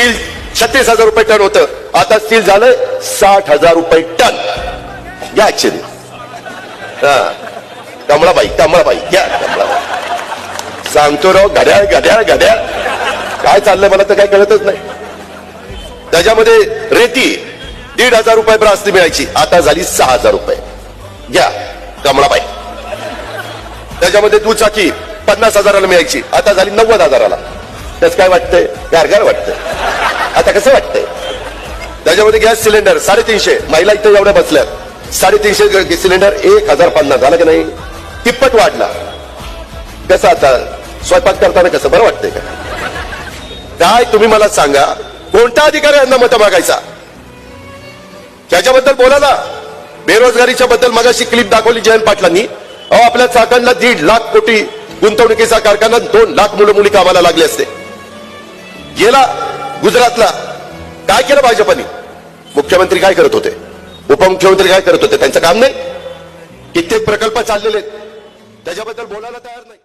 Steel छत्तीस हजार रुपये टन होतं. आता स्टील झालं साठ हजार रुपये टन. घ्या ऍक्च्युली हा. कमळाबाई कमळाबाई घ्या कमळाबाई. सांगतो राव घड्याळ घड्याळ घड्याळ. काय चाललंय मला तर काय कळतच नाही. त्याच्यामध्ये रेती दीड हजार रुपये ब्रासती मिळायची. आता झाली सहा हजार रुपये. घ्या कमळाबाई. त्याच्यामध्ये दुचाकी पन्नास हजाराला मिळायची. आता झाली नव्वद हजाराला. त्याच काय वाटतंय? गारगार वाटतंय. आता कसं वाटतंय? त्याच्यामध्ये गॅस सिलेंडर साडेतीनशे. महिला इथं एवढ्या बसल्यात साडेतीनशे सिलेंडर एक हजार पन्नास. झाला की नाही? तिप्पट वाढला. कसं आता? स्वयंपाक करताना कसं? बरं वाटतंय का? काय तुम्ही मला सांगा? कोणता अधिकारी यांना मत मागायचा? त्याच्याबद्दल बोला ना. बेरोजगारीच्या बद्दल मगाशी क्लिप दाखवली जयंत पाटलांनी. अहो आपल्या चाकणला दीड लाख कोटी गुंतवणुकीचा कारखाना दोन लाख मुलं मुली कामाला लागले असते. गेला गुजरातला. काय केलं भाजपाने? मुख्यमंत्री काय करत होते? उपमुख्यमंत्री काय करत होते? त्यांचं काम नाही? कित्येक प्रकल्प चाललेले आहेत. त्याच्याबद्दल बोलायला तयार नाही.